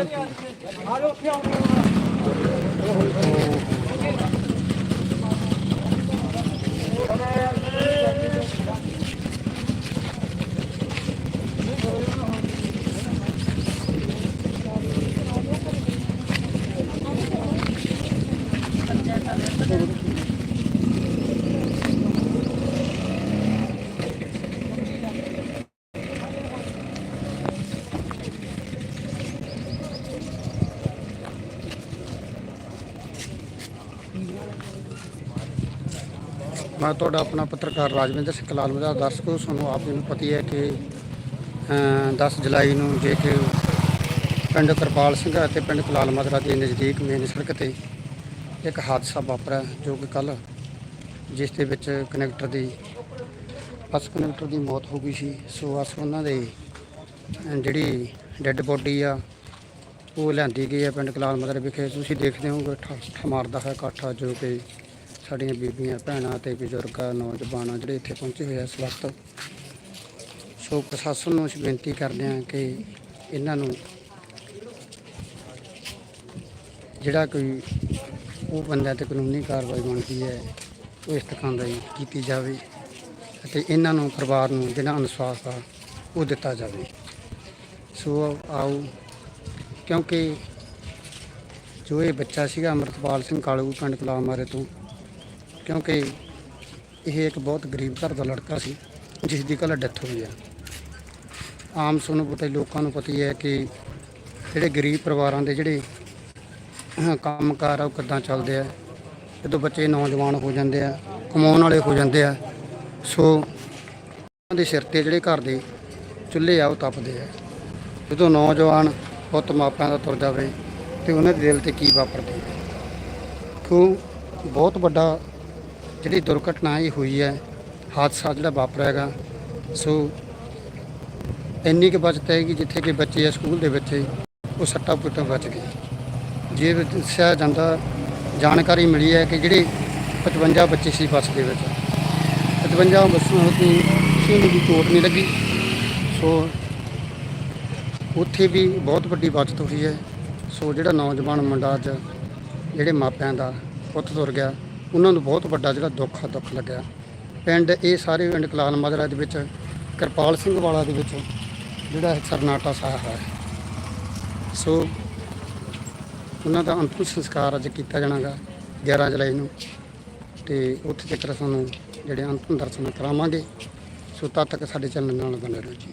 ਆ ਜਾਓ ਉੱਥੇ ਆਉਂਦੇ ਮੈਂ ਤੁਹਾਡਾ ਆਪਣਾ ਪੱਤਰਕਾਰ ਰਾਜਵਿੰਦਰ ਸਿੰਘ ਲਾਲ ਦਰਸ਼ਕੋ ਤੁਹਾਨੂੰ ਆਪ ਜੀ ਨੂੰ ਪਤੀ ਹੈ ਕਿ ਅ, 10 ਜੁਲਾਈ ਨੂੰ ਜੇ ਕਿ ਪਿੰਡ ਕਿਰਪਾਲ ਸਿੰਘ ਅਤੇ ਪਿੰਡ ਕਲਾਲ ਮਦਰਾ ਦੇ ਨਜ਼ਦੀਕ ਮੇਨ ਸੜਕ ਤੇ ਇੱਕ ਹਾਦਸਾ ਵਾਪਰਿਆ ਜੋ ਕਿ ਕੱਲ ਜਿਸ ਦੇ ਵਿੱਚ ਕਨੈਕਟਰ ਦੀ ਬੱਸ ਕਨੈਕਟਰ ਦੀ ਮੌਤ ਹੋ ਗਈ ਸੀ। ਸੋ ਅਸ ਉਹਨਾਂ ਦੇ ਜਿਹੜੀ ਡੈੱਡ ਬੋਡੀ ਆ ਉਹ ਲਿਆਂਦੀ ਗਈ ਹੈ ਪਿੰਡ ਕਲਾਲ ਮਦਰ ਵਿਖੇ। ਤੁਸੀਂ ਦੇਖਦੇ ਹੋ ਠ ਮਾਰਦਾ ਹੈ ਕਾਠਾ ਜੋ ਕਿ ਸਾਡੀਆਂ ਬੀਬੀਆਂ, ਭੈਣਾਂ ਤੇ ਬਜ਼ੁਰਗਾਂ, ਨੌਜਵਾਨਾਂ ਜਿਹੜੇ ਇੱਥੇ ਪਹੁੰਚੇ ਹੋਏ ਆ ਇਸ ਵਕਤ। ਸੋ ਪ੍ਰਸ਼ਾਸਨ ਨੂੰ ਅਸੀਂ ਬੇਨਤੀ ਕਰਦੇ ਹਾਂ ਕਿ ਇਹਨਾਂ ਨੂੰ ਜਿਹੜਾ ਕੋਈ ਉਹ ਬੰਦਾ ਤੇ ਕਾਨੂੰਨੀ ਕਾਰਵਾਈ ਬਣਦੀ ਹੈ, ਉਹ ਇਸ ਤਰ੍ਹਾਂ ਦਾ ਹੀ ਕੀਤੀ ਜਾਵੇ ਅਤੇ ਇਹਨਾਂ ਨੂੰ ਪਰਿਵਾਰ ਨੂੰ ਜਿਹੜਾ ਇਨਸਾਫ ਆ, ਉਹ ਦਿੱਤਾ ਜਾਵੇ। ਸੋ ਆਓ ਕਿਉਂਕਿ ਜੋ ਇਹ ਬੱਚਾ ਸੀਗਾ ਅਮਰਤਪਾਲ ਸਿੰਘ ਕਾਲੂ ਪਿੰਡ ਕਲਾਮਾਰੇ ਤੋਂ ਕਿਉਂਕਿ ਇਹ ਇੱਕ ਬਹੁਤ ਗਰੀਬ ਘਰ ਦਾ ਲੜਕਾ ਸੀ ਜਿਸ ਦੀ ਕੱਲ੍ਹ ਡੈਥ ਹੋਈ ਹੈ ਆਮ ਸਾਨੂੰ ਪਤਾ ਲੋਕਾਂ ਨੂੰ ਪਤਾ ਹੀ ਹੈ ਕਿ ਜਿਹੜੇ ਗਰੀਬ ਪਰਿਵਾਰਾਂ ਦੇ ਜਿਹੜੇ ਅਹ, ਕੰਮਕਾਰ ਆ ਉਹ ਕਿੱਦਾਂ ਚੱਲਦੇ ਆ। ਜਦੋਂ ਬੱਚੇ ਨੌਜਵਾਨ ਹੋ ਜਾਂਦੇ ਆ ਕਮਾਉਣ ਵਾਲੇ ਹੋ ਜਾਂਦੇ ਆ ਸੋ ਉਹਨਾਂ ਦੇ ਸਿਰ ਤੇ ਜਿਹੜੇ ਘਰ ਦੇ ਚੁੱਲ੍ਹੇ ਆ ਉਹ ਤਪਦੇ ਆ। ਜਦੋਂ ਨੌਜਵਾਨ ਪੁੱਤ ਮਾਪਿਆਂ ਦਾ ਤੁਰ ਜਾਵੇ ਤੇ ਉਹਨਾਂ ਦੇ ਦਿਲ ਤੇ ਕੀ ਵਾਪਰਦੀ। ਹੈ ਕਿਉਂ? ਬਹੁਤ ਵੱਡਾ ਜਿਹੜੀ ਦੁਰਘਟਨਾ ਇਹ ਹੋਈ ਹੈ, ਹਾਦਸਾ ਜਿਹੜਾ ਵਾਪਰਿਆ ਹੈਗਾ। ਸੋ ਇੰਨੀ ਕੁ ਬਚਤ ਹੈਗੀ ਜਿੱਥੇ ਕਿ ਬੱਚੇ ਆ ਸਕੂਲ ਦੇ ਬੱਚੇ ਉਹ ਸੱਟਾ ਪੁੱਟੋਂ ਬਚ ਗਏ ਜੇ ਦੱਸਿਆ ਜਾਂਦਾ, ਜਾਣਕਾਰੀ ਮਿਲੀ ਹੈ ਕਿ ਜਿਹੜੇ 55 ਬੱਚੇ ਸੀ ਬੱਸ ਦੇ ਵਿੱਚ। 55 ਬੱਸਾਂ ਉੱਤੇ ਕਿਸੇ ਨੂੰ ਵੀ ਚੋਟ ਨਹੀਂ ਲੱਗੀ। ਸੋ ਉੱਥੇ ਵੀ ਬਹੁਤ ਵੱਡੀ ਬਚਤ ਹੋਈ ਹੈ। ਸੋ ਜਿਹੜਾ ਨੌਜਵਾਨ ਮੁੰਡਾ ਅੱਜ ਜਿਹੜੇ ਮਾਪਿਆਂ ਦਾ ਪੁੱਤ ਤੁਰ ਗਿਆ, ਉਹਨਾਂ ਨੂੰ ਬਹੁਤ ਵੱਡਾ ਜਿਹੜਾ ਦੁੱਖ ਆ, ਦੁੱਖ ਲੱਗਿਆ। ਪਿੰਡ ਇਹ ਸਾਰੇ ਪਿੰਡ ਕਲਾਲ ਮਾਜਰਾ ਦੇ ਵਿੱਚ, ਕਿਰਪਾਲ ਸਿੰਘ ਵਾਲਾ ਦੇ ਵਿੱਚ ਜਿਹੜਾ ਸਰਨਾਟਾ ਸਾਹਿਬ ਹੈ। ਸੋ ਉਹਨਾਂ ਦਾ ਅੰਤਿਮ ਸੰਸਕਾਰ ਅੱਜ ਕੀਤਾ ਜਾਣਾਗਾ 11 ਜੁਲਾਈ ਨੂੰ। ਤੇ ਉੱਥੇ ਤੱਕ ਸਾਨੂੰ ਜਿਹੜੇ ਅੰਤਿਮ ਦਰਸ਼ਨ ਕਰਾਵਾਂਗੇ। ਸੋ ਤਦ ਤੱਕ ਸਾਡੇ ਚੈਨਲ ਨਾਲ ਬਣੇ ਰਹੋ ਜੀ।